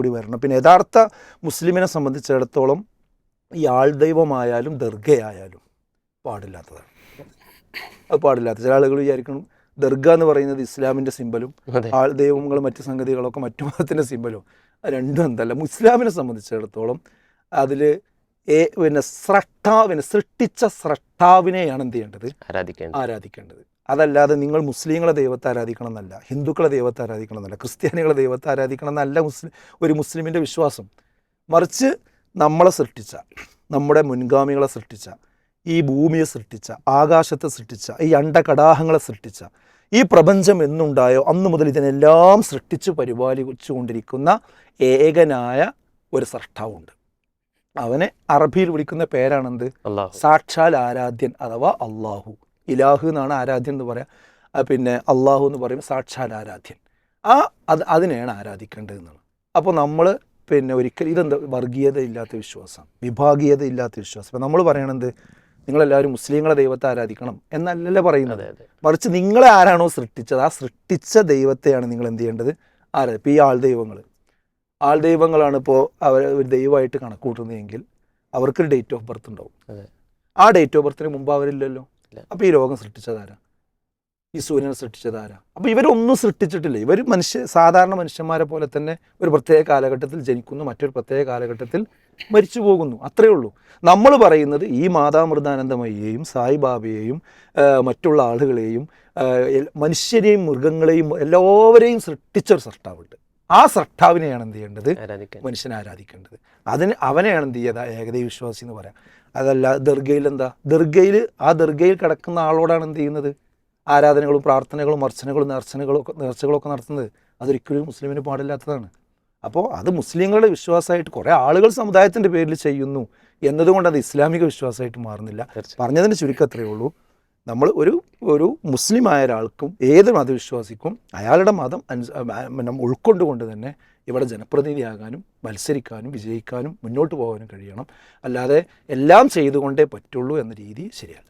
കൂടി വരണം. പിന്നെ യഥാർത്ഥ മുസ്ലിമിനെ സംബന്ധിച്ചിടത്തോളം ഈ ആൾദൈവമായാലും ദർഗയായാലും പാടില്ലാത്തതാണ്. അത് പാടില്ലാത്ത ചില ആളുകൾ വിചാരിക്കണം ദർഗ എന്ന് പറയുന്നത് ഇസ്ലാമിന്റെ സിമ്പലും ആൾ ദൈവങ്ങളും മറ്റു സംഗതികളൊക്കെ മറ്റു മതത്തിന്റെ സിമ്പലും. രണ്ടും എന്തല്ല. മുസ്ലാമിനെ സംബന്ധിച്ചിടത്തോളം അതിൽ പിന്നെ സ്രഷ്ടാവിനെ സൃഷ്ടിച്ച സ്രഷ്ടാവിനെയാണ് എന്ത് ചെയ്യേണ്ടത്? ആരാധിക്കേണ്ടത്. അതല്ലാതെ നിങ്ങൾ മുസ്ലിങ്ങളെ ദൈവത്തെ ആരാധിക്കണം എന്നല്ല ഹിന്ദുക്കളെ ദൈവത്തെ ആരാധിക്കണം എന്നല്ല ക്രിസ്ത്യാനികളെ ദൈവത്തെ ആരാധിക്കണം എന്നല്ല മുസ്ലിം ഒരു മുസ്ലിമിന്റെ വിശ്വാസം. മറിച്ച് നമ്മളെ സൃഷ്ടിച്ച നമ്മുടെ മുൻഗാമികളെ സൃഷ്ടിച്ച ഈ ഭൂമിയെ സൃഷ്ടിച്ച ആകാശത്തെ സൃഷ്ടിച്ച ഈ അണ്ടകടാഹങ്ങളെ സൃഷ്ടിച്ച ഈ പ്രപഞ്ചം എന്നുണ്ടായോ അന്നു മുതൽ ഇതിനെല്ലാം സൃഷ്ടിച്ച് പരിപാലിച്ചു കൊണ്ടിരിക്കുന്ന ഏകനായ ഒരു സൃഷ്ടാവുണ്ട്. അവനെ അറബിയിൽ വിളിക്കുന്ന പേരാണെന്ത്? സാക്ഷാൽ ആരാധ്യൻ അഥവാ അള്ളാഹു ഇലാഹു എന്നാണ് ആരാധ്യൻ എന്ന് പറയാം. പിന്നെ അള്ളാഹു എന്ന് പറയുമ്പോൾ സാക്ഷാൽ ആരാധ്യൻ. ആ അത് അതിനെയാണ് ആരാധിക്കേണ്ടത് എന്നാണ് അപ്പോൾ നമ്മൾ പിന്നെ ഒരിക്കലും ഇതെന്താ? വർഗീയത ഇല്ലാത്ത വിശ്വാസം വിഭാഗീയത ഇല്ലാത്ത വിശ്വാസം. അപ്പം നമ്മൾ പറയണത് നിങ്ങളെല്ലാവരും മുസ്ലിങ്ങളെ ദൈവത്തെ ആരാധിക്കണം എന്നല്ലല്ലോ പറയുന്നത്. അതെ അതെ. മറിച്ച് നിങ്ങളെ ആരാണോ സൃഷ്ടിച്ചത് ആ സൃഷ്ടിച്ച ദൈവത്തെയാണ് നിങ്ങൾ എന്ത് ചെയ്യേണ്ടത്? ആരാ ഇപ്പോൾ ഈ ആൾ ദൈവങ്ങൾ ആൾ ദൈവങ്ങളാണ് ഇപ്പോൾ അവർ ഒരു ദൈവമായിട്ട് കണക്കൂട്ടുന്നതെങ്കിൽ അവർക്കൊരു ഡേറ്റ് ഓഫ് ബർത്ത് ഉണ്ടാവും. അതെ. ആ ഡേറ്റ് ഓഫ് ബർത്തിന് മുമ്പ് അവരില്ലല്ലോ. അപ്പോൾ ഈ രോഗം സൃഷ്ടിച്ചതാരാ? ഈ സൂര്യനെ സൃഷ്ടിച്ചതാരാ? അപ്പോൾ ഇവരൊന്നും സൃഷ്ടിച്ചിട്ടില്ല. ഇവർ മനുഷ്യ സാധാരണ മനുഷ്യന്മാരെ പോലെ തന്നെ ഒരു പ്രത്യേക കാലഘട്ടത്തിൽ ജനിക്കുന്നു മറ്റൊരു പ്രത്യേക കാലഘട്ടത്തിൽ മരിച്ചു പോകുന്നു. അത്രയേ ഉള്ളൂ. നമ്മൾ പറയുന്നത് ഈ മാതാമൃതാനന്ദമയ്യെയും സായിബാബയെയും മറ്റുള്ള ആളുകളെയും മനുഷ്യരെയും മൃഗങ്ങളെയും എല്ലാവരെയും സൃഷ്ടിച്ച ഒരു സൃഷ്ടാവുണ്ട് ആ സൃഷ്ടാവിനെയാണ് എന്ത് ചെയ്യേണ്ടത്? മനുഷ്യനെ ആരാധിക്കേണ്ടത്. അതിന് അവനെയാണ് എന്ത് ചെയ്യുക ഏകദൈവ വിശ്വാസി എന്ന് പറയാം. അതല്ല ദർഗയിൽ എന്താ? ദർഗയിൽ ആ ദർഗയിൽ കിടക്കുന്ന ആളോടാണ് എന്ത് ചെയ്യുന്നത്? ആരാധനകളും പ്രാർത്ഥനകളും അർച്ചനകളും നേർച്ചനകളും ഒക്കെ നേർച്ചകളൊക്കെ നടത്തുന്നത്. അതൊരിക്കലും മുസ്ലിമിന് പാടില്ലാത്തതാണ്. അപ്പോൾ അത് മുസ്ലിങ്ങളുടെ വിശ്വാസമായിട്ട് കുറേ ആളുകൾ സമുദായത്തിന്റെ പേരിൽ ചെയ്യുന്നു. എന്നതുകൊണ്ട് അത് ഇസ്ലാമിക വിശ്വാസമായിട്ട് മാറുന്നില്ല. പറഞ്ഞതിന് ചുരുക്കം അത്രയേ ഉള്ളൂ. നമ്മൾ ഒരു ഒരു മുസ്ലിമായ ഒരാൾക്കും ഏത് മതവിശ്വാസിക്കും അയാളുടെ മതം പിന്നെ ഉൾക്കൊണ്ടുകൊണ്ട് തന്നെ ഇവിടെ ജനപ്രതിനിധിയാകാനും മത്സരിക്കാനും വിജയിക്കാനും മുന്നോട്ട് പോകാനും കഴിയണം. അല്ലാതെ എല്ലാം ചെയ്തുകൊണ്ടേ പറ്റുള്ളൂ എന്ന രീതി ശരിയല്ല.